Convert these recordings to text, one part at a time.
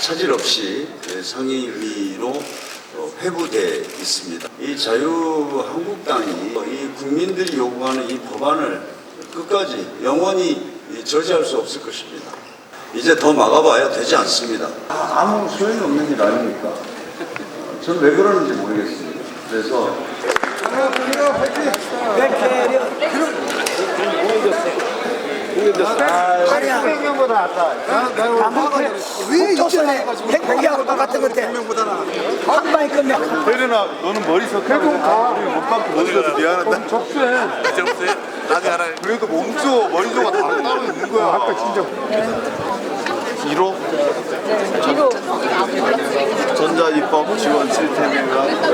차질 없이 상임위로 어, 회부돼 있습니다. 이 자유한국당이 이 국민들이 요구하는 이 법안을 끝까지 영원히 이 저지할 수 없을 것입니다. 이제 더 막아봐야 되지 않습니다. 아무 소용이 없는 일 아닙니까? 저는 왜 그러는지 모르겠습니다. 그래서 왜 이전에 행복이하고 똑같은 건데 한 방에 끝내 혜련아 너는 머리 우리 못 받고 머리 서 미안하다 이제 없어요? 나중에 알아요. 그래도 몸조 머리조가 다 따로 있는 거야 아까 진짜 1호 전자입법 지원 시스템인가 국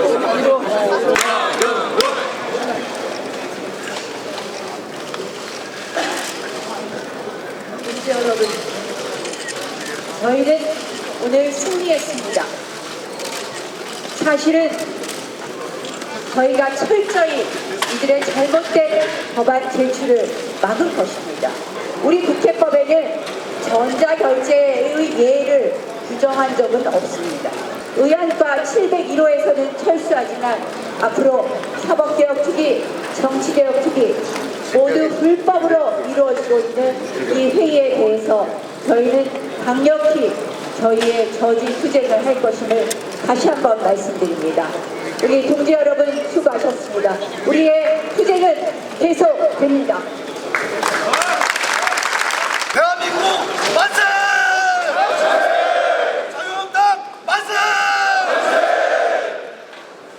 여러분, 저희는 오늘 승리했습니다. 사실은 저희가 철저히 이들의 잘못된 법안 제출을 막을 것입니다. 우리 국회법에는 전자결제의 예를 규정한 적은 없습니다. 의안과 701호에서는 철수하지만 앞으로 사법개혁 특위, 정치개혁 특위 모두 불법으로 이루어지고 있는 이 회의에 대해서 저희는 강력히 저희의 저지 투쟁을 할 것임을 다시 한번 말씀드립니다. 우리 동지 여러분 수고하셨습니다. 우리의 투쟁은 계속됩니다.